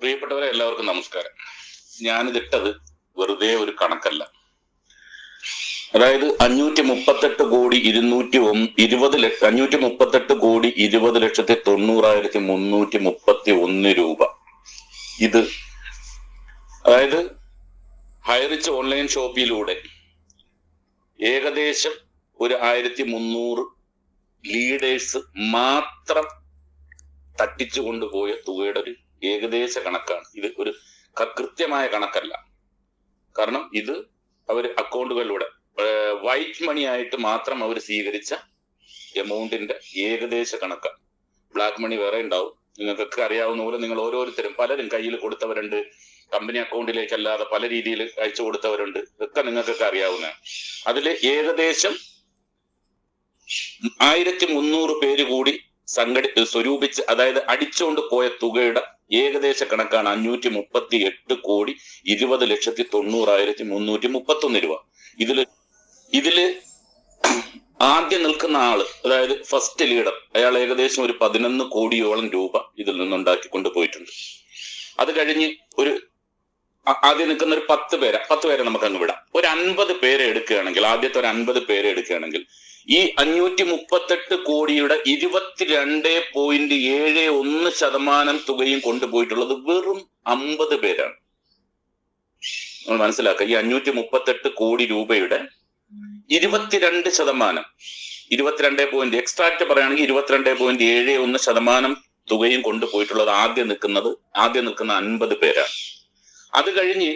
പ്രിയപ്പെട്ടവരെ എല്ലാവർക്കും നമസ്കാരം. ഞാനിതിട്ടത് വെറുതെ ഒരു കണക്കല്ല. അതായത് അഞ്ഞൂറ്റി മുപ്പത്തെട്ട് കോടി ഇരുന്നൂറ്റി ഒ ഇരുപത് ലക്ഷം അഞ്ഞൂറ്റി മുപ്പത്തെട്ട് കോടി ഇരുപത് ലക്ഷത്തി തൊണ്ണൂറായിരത്തി മുന്നൂറ്റി മുപ്പത്തി ഒന്ന് രൂപ. ഇത് അതായത് ഹൈറിച്ച് ഓൺലൈൻ ഷോപ്പിലൂടെ ഏകദേശം ഒരു ആയിരത്തി മുന്നൂറ് ലീഡേഴ്സ് മാത്രം തട്ടിച്ചു കൊണ്ടുപോയ തുകയുടെ ഒരു ഏകദേശ കണക്കാണ്. ഇത് ഒരു കൃത്യമായ കണക്കല്ല. കാരണം ഇത് അവർ അക്കൗണ്ടുകളിലൂടെ വൈറ്റ് മണി ആയിട്ട് മാത്രം അവർ സ്വീകരിച്ച എമൗണ്ടിന്റെ ഏകദേശ കണക്കാണ് ബ്ലാക്ക് മണി വേറെ ഉണ്ടാവും. നിങ്ങൾക്കൊക്കെ അറിയാവുന്ന പോലെ നിങ്ങൾ ഓരോരുത്തരും പലരും കയ്യിൽ കൊടുത്തവരുണ്ട്. കമ്പനി അക്കൗണ്ടിലേക്ക് അല്ലാതെ പല രീതിയിൽ അയച്ചു കൊടുത്തവരുണ്ട്. ഇതൊക്കെ നിങ്ങൾക്കൊക്കെ അറിയാവുന്നതാണ്. അതിൽ ഏകദേശം ആയിരത്തി മുന്നൂറ് പേര് കൂടി സംഘടി സ്വരൂപിച്ച് അതായത് അടിച്ചുകൊണ്ട് പോയ തുകയുടെ ഏകദേശ കണക്കാണ് അഞ്ഞൂറ്റി മുപ്പത്തി എട്ട് കോടി ഇരുപത് ലക്ഷത്തി തൊണ്ണൂറായിരത്തി മുന്നൂറ്റി മുപ്പത്തി ഒന്ന് രൂപ. ഇതിൽ ഇതിൽ ആദ്യം നിൽക്കുന്ന ആൾ അതായത് ഫസ്റ്റ് ലീഡർ അയാൾ ഏകദേശം ഒരു പതിനൊന്ന് കോടിയോളം രൂപ ഇതിൽ നിന്നുണ്ടാക്കിക്കൊണ്ട് കൊണ്ടുപോയിട്ടുണ്ട് അത് കഴിഞ്ഞ് ഒരു ആദ്യം നിൽക്കുന്ന ഒരു പത്ത് പേരെ പത്ത് പേരെ നമുക്ക് അങ്ങ് വിടാം. ഒരു അൻപത് പേരെ എടുക്കുകയാണെങ്കിൽ ആദ്യത്തെ ഒരു അൻപത് പേരെ എടുക്കുകയാണെങ്കിൽ ഈ അഞ്ഞൂറ്റി മുപ്പത്തെട്ട് കോടിയുടെ ഇരുപത്തിരണ്ട് പോയിന്റ് ഏഴ് ഒന്ന് ശതമാനം തുകയും കൊണ്ടുപോയിട്ടുള്ളത് വെറും അമ്പത് പേരാണ്. നമ്മൾ മനസ്സിലാക്കുക ഈ അഞ്ഞൂറ്റി മുപ്പത്തെട്ട് കോടി രൂപയുടെ ഇരുപത്തിരണ്ട് ശതമാനം ഇരുപത്തിരണ്ട് പോയിന്റ് എക്സ്ട്രാക്ട് പറയുകയാണെങ്കിൽ ഇരുപത്തിരണ്ട് പോയിന്റ് ഏഴ് ഒന്ന് ശതമാനം തുകയും കൊണ്ടുപോയിട്ടുള്ളത് ആദ്യം നിൽക്കുന്നത് ആദ്യം നിൽക്കുന്ന അൻപത് പേരാണ്. അത് കഴിഞ്ഞ്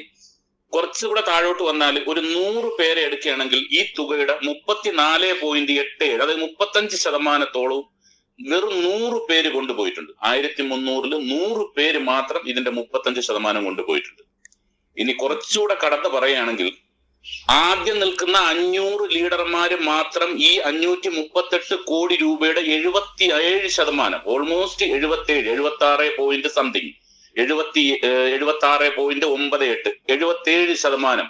കുറച്ചുകൂടെ താഴോട്ട് വന്നാൽ ഒരു നൂറ് പേരെ എടുക്കുകയാണെങ്കിൽ ഈ തുകയുടെ മുപ്പത്തിനാല് പോയിന്റ് എട്ട് ഏഴ് അതായത് മുപ്പത്തഞ്ച് ശതമാനത്തോളവും വെറും നൂറ് പേര് കൊണ്ടുപോയിട്ടുണ്ട്. ആയിരത്തി മുന്നൂറിൽ നൂറ് പേര് മാത്രം ഇതിന്റെ മുപ്പത്തഞ്ച് ശതമാനം കൊണ്ടുപോയിട്ടുണ്ട്. ഇനി കുറച്ചുകൂടെ കടന്ന് പറയുകയാണെങ്കിൽ ആദ്യം നിൽക്കുന്ന അഞ്ഞൂറ് ലീഡർമാര് മാത്രം ഈ അഞ്ഞൂറ്റി മുപ്പത്തെട്ട് കോടി രൂപയുടെ എഴുപത്തി ഏഴ് ശതമാനം ഓൾമോസ്റ്റ് എഴുപത്തി ഏഴ് എഴുപത്തി ആറ് പോയിന്റ് സംതിങ് എഴുപത്തി എഴുപത്തി ആറ് പോയിന്റ് ഒമ്പത് എട്ട്. എഴുപത്തി ഏഴ് ശതമാനം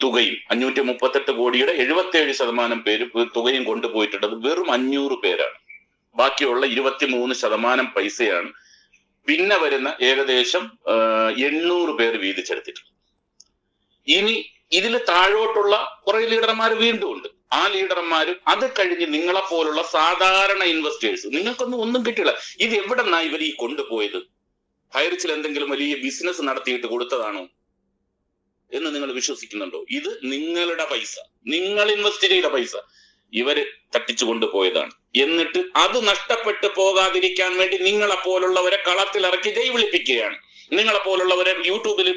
തുകയും അഞ്ഞൂറ്റി മുപ്പത്തെട്ട് കോടിയുടെ എഴുപത്തി ഏഴ് ശതമാനം പേര് തുകയും കൊണ്ടുപോയിട്ടുള്ളത് വെറും അഞ്ഞൂറ് പേരാണ്. ബാക്കിയുള്ള ഇരുപത്തി മൂന്ന് ശതമാനം പൈസയാണ്. പിന്നെ വരുന്ന ഏകദേശം എണ്ണൂറ് പേർ വീതിച്ചെടുത്തിട്ടുണ്ട്. ഇനി ഇതിൽ താഴോട്ടുള്ള കുറെ ലീഡർമാർ വീണ്ടും ഉണ്ട്. ആ ലീഡർമാരും അത് കഴിഞ്ഞ് നിങ്ങളെ പോലുള്ള സാധാരണ ഇൻവെസ്റ്റേഴ്സ് നിങ്ങൾക്കൊന്നും ഒന്നും കിട്ടില്ല. ഇത് എവിടെന്നാ ഇവർ ഈ കൊണ്ടുപോയത്? ഹൈറിച്ചിൽ എന്തെങ്കിലും വലിയ ബിസിനസ് നടത്തിയിട്ട് കൊടുത്തതാണോ എന്ന് നിങ്ങൾ വിശ്വസിക്കുന്നുണ്ടോ? ഇത് നിങ്ങളുടെ പൈസ. നിങ്ങൾ ഇൻവെസ്റ്റ് ചെയ്ത പൈസ. ഇവർ തട്ടിച്ചു കൊണ്ടുപോയതാണ്. എന്നിട്ട് അത് നഷ്ടപ്പെട്ടു പോകാതിരിക്കാൻ വേണ്ടി നിങ്ങളെ പോലുള്ളവരെ കളത്തിലിറക്കി ജയ് വിളിപ്പിക്കുകയാണ്. നിങ്ങളെ പോലുള്ളവരെ യൂട്യൂബിലും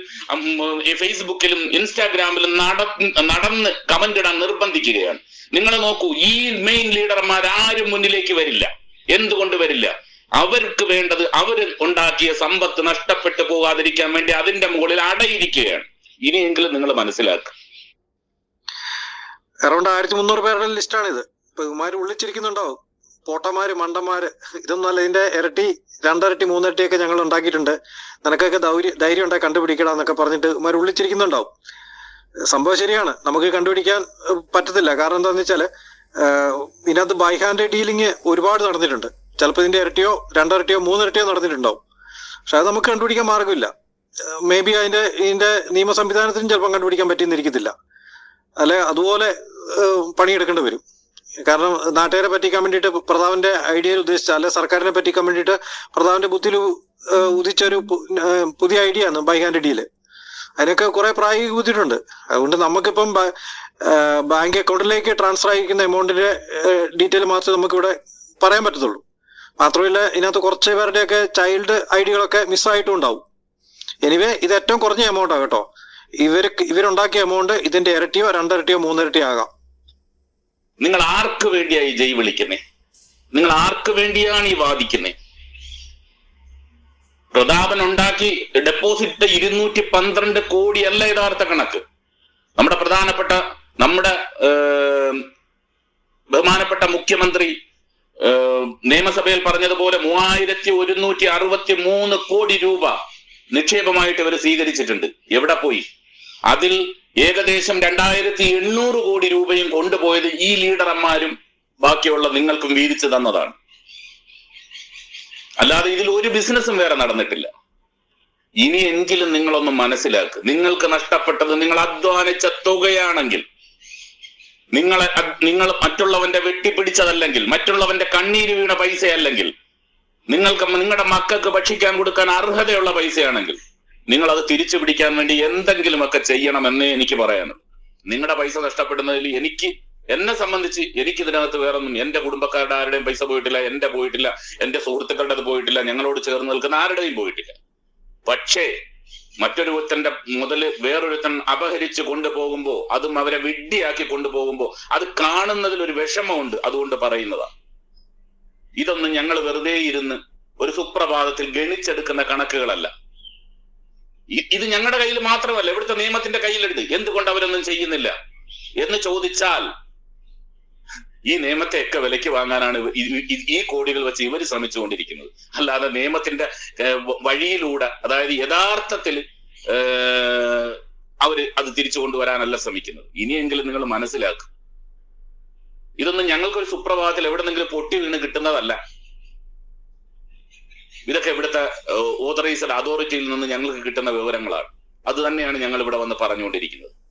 ഫേസ്ബുക്കിലും ഇൻസ്റ്റാഗ്രാമിലും നട നടന്ന് കമന്റ് ഇടാൻ നിർബന്ധിക്കുകയാണ്. നിങ്ങൾ നോക്കൂ ഈ മെയിൻ ലീഡർമാർ ആരും മുന്നിലേക്ക് വരില്ല. എന്തുകൊണ്ട് വരില്ല? അവർക്ക് വേണ്ടത് അവർ ഉണ്ടാക്കിയ സമ്പത്ത് നഷ്ടപ്പെട്ടു പോകാതിരിക്കാൻ വേണ്ടി അതിന്റെ മുകളിൽ അടയിരിക്കുകയാണ്. ഇനിയെങ്കിലും നിങ്ങൾ മനസ്സിലാക്കുക. അറൗണ്ട് ആയിരത്തി മുന്നൂറ് പേരുടെ ലിസ്റ്റാണ് ഇത് ഇപ്പൊ ഇവന്മാര് ഉള്ളിച്ചിരിക്കുന്നുണ്ടാവും. മണ്ടന്മാര് ഇതൊന്നും അല്ല. ഇതിന്റെ ഇരട്ടി രണ്ടരട്ടി മൂന്നിരട്ടി ഒക്കെ ഞങ്ങൾ ഉണ്ടാക്കിയിട്ടുണ്ട്. നിനക്കൊക്കെ ധൈര്യം ധൈര്യം ഉണ്ടായി കണ്ടുപിടിക്കടാന്നൊക്കെ പറഞ്ഞിട്ട് ഇവന്മാർ ഉള്ളിച്ചിരിക്കുന്നുണ്ടാവും. സംഭവം ശരിയാണ്. നമുക്ക് കണ്ടുപിടിക്കാൻ പറ്റത്തില്ല. കാരണം എന്താണെന്ന് വെച്ചാൽ ഏഹ്, ഇതിനകത്ത് ബൈ ഹാൻഡ് ഡീലിംഗ് ഒരുപാട് നടന്നിട്ടുണ്ട്. ചിലപ്പോൾ ഇതിന്റെ ഇരട്ടിയോ രണ്ടിരട്ടിയോ മൂന്നിരട്ടിയോ നടന്നിട്ടുണ്ടാവും. പക്ഷെ അത് നമുക്ക് കണ്ടുപിടിക്കാൻ മാർഗമില്ല മേ ബി അതിന്റെ ഇതിന്റെ നിയമ സംവിധാനത്തിനും ചിലപ്പം കണ്ടുപിടിക്കാൻ പറ്റിയെന്നിരിക്കത്തില്ല. അല്ലെ അതുപോലെ പണിയെടുക്കേണ്ടി വരും. കാരണം നാട്ടുകാരെ പറ്റിക്കാൻ വേണ്ടിയിട്ട് പ്രതാപന്റെ ഐഡിയയിൽ ഉദ്ദേശിച്ച അല്ലെ സർക്കാരിനെ പറ്റിക്കാൻ വേണ്ടിയിട്ട് പ്രതാപന്റെ ബുദ്ധിയിൽ ഉദിച്ച ഒരു പുതിയ ഐഡിയ ആണ് ബൈ ഹാൻഡ് അതിനൊക്കെ കുറെ പ്രായോഗിക ബുദ്ധിട്ടുണ്ട് അതുകൊണ്ട് നമുക്കിപ്പം ബാങ്ക് അക്കൗണ്ടിലേക്ക് ട്രാൻസ്ഫർ ആയിരിക്കുന്ന എമൗണ്ടിന്റെ ഡീറ്റെയിൽ മാത്രമേ നമുക്കിവിടെ പറയാൻ പറ്റത്തുള്ളൂ. മാത്രമല്ല ഇതിനകത്ത് കുറച്ച് പേരുടെയൊക്കെ ചൈൽഡ് ഐഡികളൊക്കെ മിസ്സായിട്ടും ഉണ്ടാവും എനിവേ ഇത് ഏറ്റവും കുറഞ്ഞ എമൗണ്ടാണ് കേട്ടോ. ഇവർക്ക് ഇവരുണ്ടാക്കിയ എമൗണ്ട് ഇതിന്റെ ഇരട്ടിയോ രണ്ടിരട്ടിയോ മൂന്നിരട്ടിയോ ആകാം. നിങ്ങൾ ആർക്ക് വേണ്ടിയായി ജയ് വിളിക്കുന്നേ? നിങ്ങൾ ആർക്ക് വേണ്ടിയാണ് ഈ വാദിക്കുന്നേ? പ്രതാപൻ ഉണ്ടാക്കി ഡെപ്പോസിറ്റ് ഇരുന്നൂറ്റി പന്ത്രണ്ട് കോടിയല്ല യഥാർത്ഥ കണക്ക്? നമ്മുടെ പ്രധാനപ്പെട്ട നമ്മുടെ ബഹുമാനപ്പെട്ട മുഖ്യമന്ത്രി നിയമസഭയിൽ പറഞ്ഞതുപോലെ മൂവായിരത്തി ഒരുന്നൂറ്റി അറുപത്തി മൂന്ന് കോടി രൂപ നിക്ഷേപമായിട്ട് ഇവർ സ്വീകരിച്ചിട്ടുണ്ട്. എവിടെ പോയി? അതിൽ ഏകദേശം രണ്ടായിരത്തി എണ്ണൂറ് കോടി രൂപയും കൊണ്ടുപോയത് ഈ ലീഡർമാരും ബാക്കിയുള്ള നിങ്ങൾക്കും വീതിച്ചു തന്നതാണ്. അല്ലാതെ ഇതിൽ ഒരു ബിസിനസ്സും വേറെ നടന്നിട്ടില്ല. ഇനിയെങ്കിലും നിങ്ങളൊന്ന് മനസ്സിലാക്കുക നിങ്ങൾക്ക് നഷ്ടപ്പെട്ടത് നിങ്ങൾ അധ്വാനിച്ച തുകയാണെങ്കിൽ നിങ്ങളെ നിങ്ങൾ മറ്റുള്ളവന്റെ വെട്ടിപ്പിടിച്ചതല്ലെങ്കിൽ മറ്റുള്ളവന്റെ കണ്ണീര് വീണ പൈസയല്ലെങ്കിൽ നിങ്ങൾക്ക് നിങ്ങളുടെ മക്കൾക്ക് ഭക്ഷിക്കാൻ കൊടുക്കാൻ അർഹതയുള്ള പൈസയാണെങ്കിൽ നിങ്ങൾ അത് തിരിച്ചു പിടിക്കാൻ വേണ്ടി എന്തെങ്കിലുമൊക്കെ ചെയ്യണമെന്നേ എനിക്ക് പറയാനുള്ളൂ. നിങ്ങളുടെ പൈസ നഷ്ടപ്പെടുന്നതിൽ എനിക്ക് എന്നെ സംബന്ധിച്ച് എനിക്ക് ഇതിനകത്ത് വേറൊന്നും എന്റെ കുടുംബക്കാരുടെ ആരുടെയും പൈസ പോയിട്ടില്ല എന്റെ പോയിട്ടില്ല എന്റെ സുഹൃത്തുക്കളുടെ പോയിട്ടില്ല ഞങ്ങളോട് ചേർന്ന് നിൽക്കുന്ന ആരുടെയും പോയിട്ടില്ല. പക്ഷേ മറ്റൊരുത്തന്റെ മുതൽ വേറൊരുത്തൻ അപഹരിച്ച് കൊണ്ടുപോകുമ്പോ അതും അവരെ വിഡ്ഢിയാക്കി കൊണ്ടുപോകുമ്പോ അത് കാണുന്നതിൽ ഒരു വിഷമമുണ്ട് അതുകൊണ്ട് പറയുന്നതാ. ഇതൊന്നും ഞങ്ങൾ വെറുതെ ഇരുന്ന് ഒരു സുപ്രഭാതത്തിൽ ഗണിച്ചെടുക്കുന്ന കണക്കുകളല്ല. ഇത് ഞങ്ങളുടെ കയ്യിൽ മാത്രമല്ല ഇവിടുത്തെ നിയമത്തിന്റെ കയ്യിലുണ്ട്. എന്തുകൊണ്ട് അവരൊന്നും ചെയ്യുന്നില്ല? എന്ന് ചോദിച്ചാൽ ഈ നിയമത്തെയൊക്കെ വിലയ്ക്ക് വാങ്ങാനാണ് ഈ- കോടികൾ വെച്ച് ഇവർ ശ്രമിച്ചുകൊണ്ടിരിക്കുന്നത്. അല്ലാതെ നിയമത്തിന്റെ വഴിയിലൂടെ അതായത് യഥാർത്ഥത്തിൽ അവർ അത് തിരിച്ചു കൊണ്ടുവരാനല്ല ശ്രമിക്കുന്നത്. ഇനിയെങ്കിലും നിങ്ങൾ മനസ്സിലാക്കും. ഇതൊന്നും ഞങ്ങൾക്കൊരു സുപ്രഭാതത്തിൽ എവിടെന്നെങ്കിലും പൊട്ടി വീണ് കിട്ടുന്നതല്ല. ഇതൊക്കെ ഇവിടുത്തെ ഓതറൈസ്ഡ് അതോറിറ്റിയിൽ നിന്ന് ഞങ്ങൾക്ക് കിട്ടുന്ന വിവരങ്ങളാണ്. അത് തന്നെയാണ് ഞങ്ങൾ ഇവിടെ വന്ന് പറഞ്ഞുകൊണ്ടിരിക്കുന്നത്.